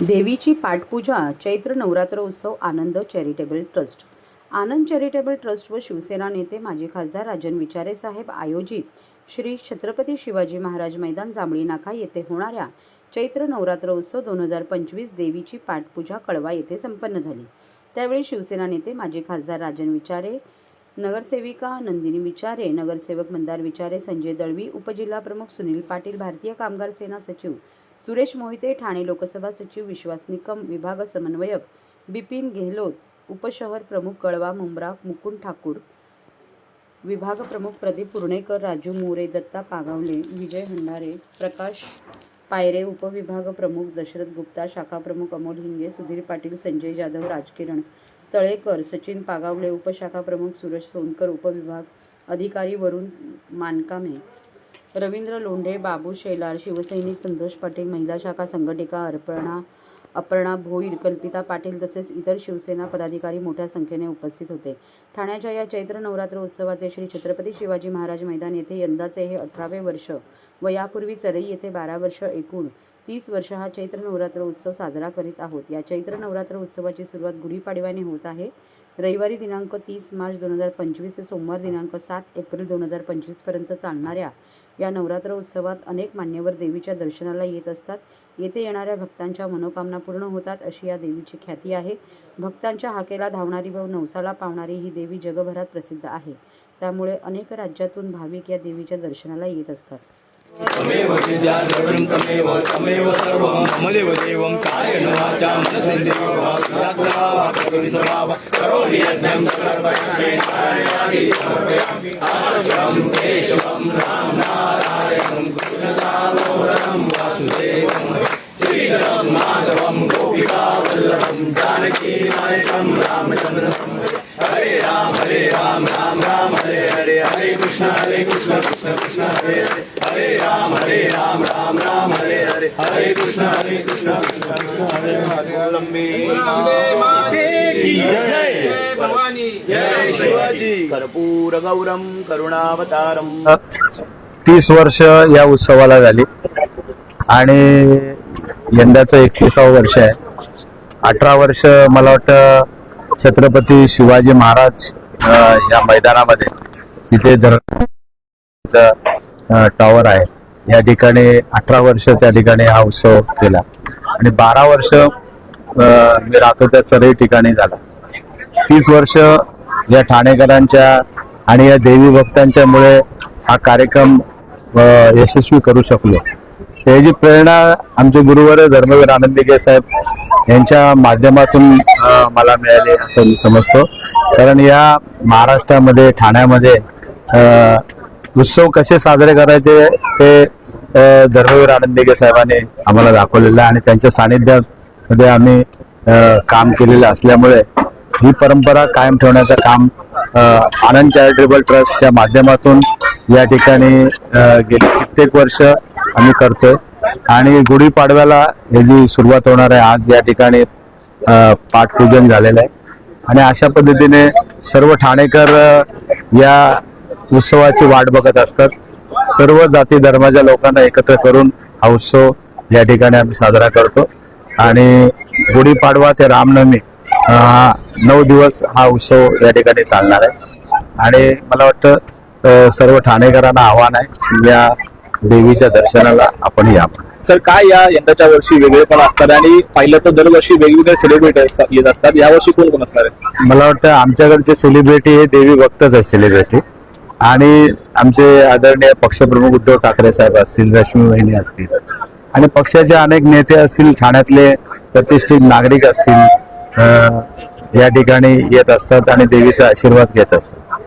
देवीची पाठपूजा चैत्र नवरात्र उत्सव Anand charitable trust. Anand charitable trust व शिवसेना नेते माजी खासदार राजन विचारे साहेब आयोजित श्री छत्रपती शिवाजी महाराज मैदान जांभळी नाका येथे होणाऱ्या चैत्र नवरात्र उत्सव दोन हजार पंचवीस देवीची पाठपूजा कळवा येथे संपन्न झाली. त्यावेळी शिवसेना नेते माजी खासदार राजन विचारे नगरसेविका नंदिनी विचारे नगरसेवक मंदार विचारे संजय दळवी उपजिल्हाप्रमुख सुनील पाटील भारतीय कामगार सेना सचिव सुरेश मोहिते ठाणे लोकसभा सचिव विश्वास निकम विभाग समन्वयक बिपिन गेहलोत उपशहर प्रमुख कळवा मुंब्रा मुकुंद ठाकूर विभाग प्रमुख प्रदीप पुर्णेकर राजू मोरे दत्ता पागावले विजय हंडारे प्रकाश पायरे उपविभाग प्रमुख दशरथ गुप्ता शाखा प्रमुख अमोल हिंगे सुधीर पाटील संजय जाधव राजकिरण तळेकर सचिन पागावले उपशाखा प्रमुख सुरेश सोनकर उपविभाग अधिकारी वरुण मानकामे. रवींद्र लोंढे बाबू शेलार शिवसैनिक संतोष पाटील महिला शाखा संघटिका अर्पणा अपर्णा भोईर कल्पिता पाटील तसेच इतर शिवसेना पदाधिकारी मोठ्या संख्येने उपस्थित होते. ठाण्याच्या या चैत्र नवरात्र उत्सवाचे श्री छत्रपती शिवाजी महाराज मैदान येथे यंदाचे हे अठरावे वर्ष व यापूर्वी चरई येथे बारा वर्ष एकूण तीस वर्ष हा चैत्र नवरात्र उत्सव साजरा करीत आहोत. या चैत्र नवरात्र उत्सवाची सुरुवात गुढीपाडव्याने होत आहे. रविवारी दिनांक तीस मार्च दोन हजार पंचवीस ते सोमवार दिनांक सात एप्रिल दोन हजार पंचवीसपर्यंत चालणाऱ्या या नवरात्र उत्सवात अनेक मान्यवर देवीच्या दर्शनाला येत असतात. येथे येणाऱ्या भक्तांच्या मनोकामना पूर्ण होतात अशी या देवीची ख्याती आहे. भक्तांच्या हाकेला धावणारी व नवसाला पावणारी ही देवी जगभरात प्रसिद्ध आहे. त्यामुळे अनेक राज्यातून भाविक या देवीच्या दर्शनाला येत असतात. तमेव विद्याधरं तमेव तमेव सर्वं। ममदेव देवं कायेन वाचा मनसेन्द्रियवाक्यात्मनावाक्यविसर्वाव करोमि यज्ञं सर्वस्मै नारायणादि समर्पयामि। आर्षं केशवं राम नारायणं कृष्णदामोदरं वासुदेवं। श्रीधरं माधवं गोपिकावल्लभं जानकीनायकं रामचन्द्रं। हरे राम हरे राम राम राम हरे हरे। हरे कृष्ण हरे कृष्ण कृष्ण कृष्ण हरे हरे। हरे राम राम राम हरे हरे। हरे कृष्ण हरे कृष्ण कृष्ण कृष्ण हरे हरे। लंबे माते की जय। भवानी। जय शिवाजी। कर्पूर गौरम करुणावतारम। तीस वर्ष या उत्सवाला झाली. आणि यंदाचं एकविसावं वर्ष आहे. अठरा वर्ष मला वाटतं छत्रपती शिवाजी महाराज या मैदानामध्ये तिथे धर टॉवर आहे. या ठिकाणी अठरा वर्ष त्या ठिकाणी हा उत्सव केला. आणि बारा वर्ष मी म्हणजे राहतो त्या चरई ठिकाणी झाला. तीस वर्ष या ठाणेकरांच्या आणि या देवी भक्तांच्यामुळे हा कार्यक्रम यशस्वी करू शकलो. त्याची प्रेरणा आमचे गुरुवर धर्मवीर आनंदिके साहेब यांच्या माध्यमातून मला मिळाली असं मी समजतो. कारण या महाराष्ट्रामध्ये ठाण्यामध्ये उत्सव कसे साजरे करायचे ते धर्मवीर आनंदिके साहेबांनी आम्हाला दाखवलेलं आहे आणि त्यांच्या सानिध्यात मध्ये आम्ही काम केलेलं असल्यामुळे ही परंपरा कायम ठेवण्याचं काम आनंद चॅरिटेबल ट्रस्टच्या माध्यमातून या ठिकाणी गेली कित्येक वर्ष आम्ही करतोय. आणि गुढीपाडव्याला हे जी सुरुवात होणार आहे आज या ठिकाणी पाठपूजन झालेलं आहे. आणि अशा पद्धतीने सर्व ठाणेकर या उत्सवाची वाट बघत असतात. सर्व जाती धर्माच्या लोकांना एकत्र करून हा उत्सव या ठिकाणी आम्ही साजरा करतो. आणि गुढीपाडवा ते रामनवमी नऊ दिवस हा उत्सव या ठिकाणी चालणार आहे. आणि मला वाटतं सर्व ठाणेकरांना आव्हान आहे या देवीच्या दर्शनाला आपण या. सर काय या यंदाच्या वर्षी वेगळेपण असतात आणि पाहिलं तर दरवर्षी वेगवेगळे सेलिब्रिटी येत असतात. यावर्षी कोण कोण असणार आहे? मला वाटतं आमच्याकडचे सेलिब्रिटी हे देवी भक्तच आहेत सेलिब्रिटी आणि आमचे आदरणीय पक्षप्रमुख उद्धव ठाकरे साहेब असतील रश्मी वहिनी असतील आणि पक्षाचे अनेक नेते असतील ठाण्यातले प्रतिष्ठित नागरिक असतील या ठिकाणी येत असतात आणि देवीचा आशीर्वाद घेत असतात.